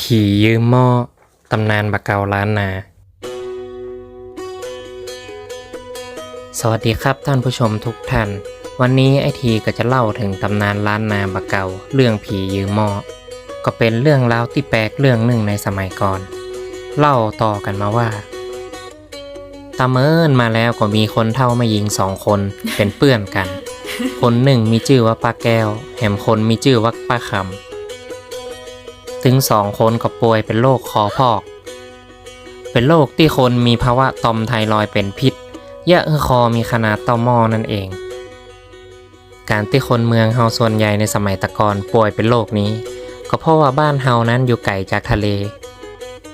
ผียืมหม้อ ตำนานบะเกาล้านนา สวัสดีครับท่านผู้ชมทุกท่าน วันนี้ไอทีก็จะเล่าถึงตำนานล้านนาบะเกาเรื่องผียืมหม้อ ก็เป็นเรื่องราวที่แปลกเรื่องหนึ่งในสมัยก่อน เล่าต่อกันมาว่าตาเมินมาแล้วก็มีคนเท่ามายิงสองคนเป็นเพื่อนกัน คนหนึ่งมีชื่อว่าป้าแก้วแถมคนมีชื่อว่าป้าคำ ถึงสองคนก็ป่วยเป็นโรคคอพอก เป็นโรคที่คนมีภาวะตอมไทรอยเป็นพิษเยอะคอมีขนาดต่อม้อนั่นเอง การที่คนเมืองเฮาส่วนใหญ่ในสมัยตะกอนป่วยเป็นโรคนี้ ก็เพราะว่าบ้านเฮานั้นอยู่ไกลจากทะเล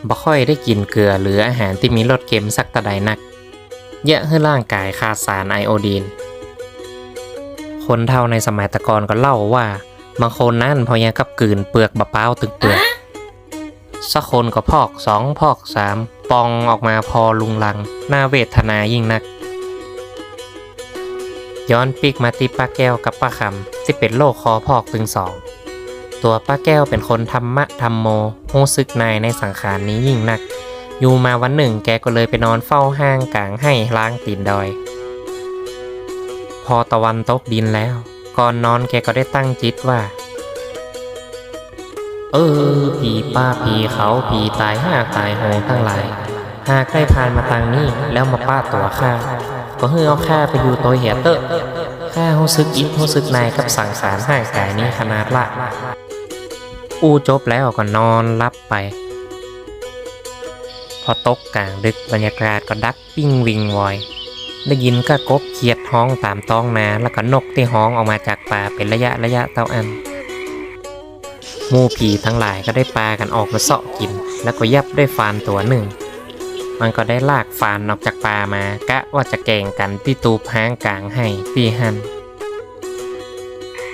บ่ค่อยได้กินเกลือหรืออาหารที่มีรสเค็มสักตะใดนัก เยอะให้ร่างกายขาดสารไอโอดีน คนเท่าในสมัยตะกอนก็เล่าว่า บางคนนั่นพอยังกับกลืนเปลือกบะเป้าวตึกเปลือกสักคนก็พอกสองพอกสามปองออกมาพอลุงลังน่าเวทนายิ่งนัก ย้อนปีกมาที่ป้าแก้วกับป้าคำที่เป็นโรคคอพอกถึงสอง ตัวป้าแก้วเป็นคนธรรมะธรรมโมหูซึกนายในสังขารนี้ยิ่งนัก อยู่มาวันหนึ่งแกก็เลยไปนอนเฝ้าห้างกลางให้ล้างตีนดอย พอตะวันตกดินแล้ว ก่อนนอนแกก็ได้ตั้งจิตว่า เออผีป้าผีเขาผีตายห้าตายโหงทั้งหลาย หากได้ผ่านมาทางนี้แล้วมาป้าตัวข้าก็เฮือเอาข้าไปอยู่ตัวเหียเตอะข้ารู้สึกอิดรู้สึกนายกับสังสารห่างกายนี้ขนาดละอู้จบแล้วก็นอนรับไป พอตกกลางดึกบรรยากาศก็ดักปิ้งวิงวอย ได้ยินก็กบเขียดห้องตามต้องนาแล้วก็นกที่ห้องออกมาจากป่าเป็นระยะระยะเต้าอันมูผีทั้งหลายก็ได้ปลากันออกมาเสาะกิน แล้วก็ยับด้วยฟานตัวหนึ่ง มันก็ได้ลากฟานออกจากป่ามากะว่าจะแก่งกันที่ตูบห้างกลางให้ที่หัน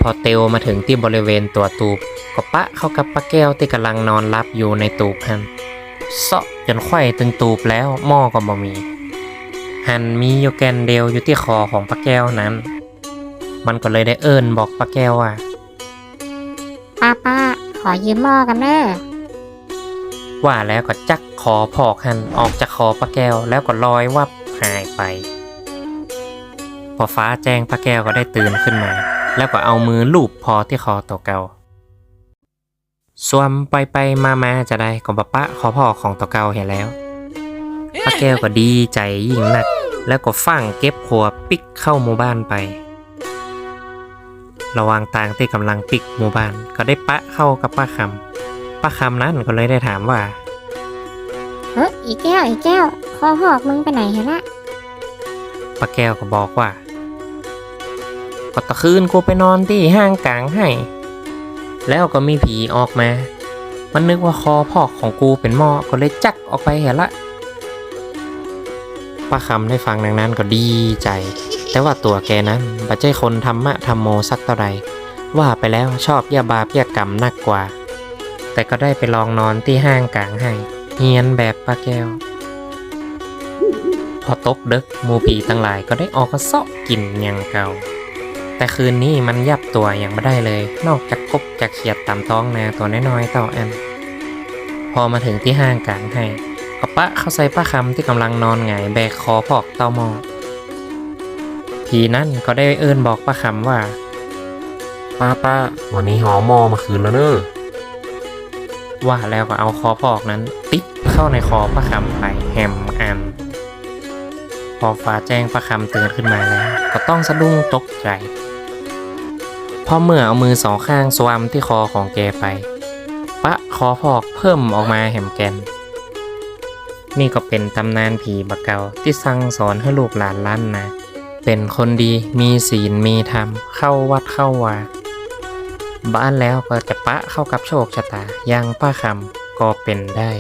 พอเตวมาถึงที่บริเวณตัวตูบก็ปะเข้ากับป้าแก้วที่กำลังนอนรับอยู่ในตูบหันเสาะจนไขว้ตึงตูบแล้วหม้อก็บ่มี หันมีอยู่แกนเดียวอยู่ที่คอของป้าแก้วนั้น มันก็เลยได้เอิญบอกป้าแก้วว่าป้าป้าขอยืมหม้อกันเด้อว่าแล้วก็จักคอพอกหันออกจากคอป้าแก้วแล้วก็ลอยวับหายไป พอฟ้าแจ้งป้าแก้วก็ได้ตื่นขึ้นมา แล้วก็เอามือลูบพอที่คอตัวเก่าสวมไปไปมามาจะได้ก็บปะขอพ่อของตัวเก่าเห็นแล้ว ป้าแก้วก็ดีใจยิ่งนัก แล้วก็ฟังเก็บขัวปิกเข้าหมู่บ้านไป ระหว่างทางที่กำลังปิกหมู่บ้าน ก็ได้ปะเข้ากับป้าคำป้าคำนั้นก็เลยได้ถามว่าเฮ้ยอีแก้วอีแก้วคอหอกมึงไปไหนเหรอละป้าแก้วก็บอกว่าก็ตะคืนกูไปนอนที่ห้างกลางให้ แล้วก็มีผีออกมา มันนึกว่าคอพอกของกูเป็นหม้อก็เลยจักออกไปเห็นละ ป้าคำได้ฟังดังนั้นก็ดีใจ แต่ว่าตัวแกนั้นบัจใจคนธรรมะธรรมโมสักเท่าไรว่าไปแล้วชอบยาบาปยากรรมนักกว่า แต่ก็ได้ไปลองนอนที่ห้างกลางให้เฮียนแบบป้าแก้ว พอตกดึกมูผีทั้งหลายก็ได้ออกมาเซาะกินอย่างเก่า แต่คืนนี้มันยับตัวอย่างไม่ได้เลย นอกจากกบจากเขียดตามท้องนาตัวน้อยๆเต่าแอนพอมาถึงที่ห้างกลางให้ ก็ปะเข้าใส่ป้าคำที่กำลังนอนหงายแบกคอพอกเต้าหมอผีนั่นก็ได้เอื้นบอกป้าคำว่า ป้าป้าวันนี้หอหมอมาคืนแล้วเนอะว่าแล้วก็เอาคอพอกนั้น ติดเข้าในคอป้าคำไปแฮมอัน พอฟ้าแจ้งป้าคำเตือนขึ้นมาแล้ว ก็ต้องสะดุ้งตกใจเพอเมื่อเอามือสองข้างสวมที่คอของแกไป ปะคอพอกเพิ่มออกมาแหมแกน นี่ก็เป็นตำนานผีบักเกาที่สั่งสอนให้ลูกหลานล้านนะเป็นคนดีมีศีลมีธรรม เข้าวัดเข้าวาบ้านแล้วก็จะปะเข้ากับโชคชะตาอย่างป้าคำก็เป็นได้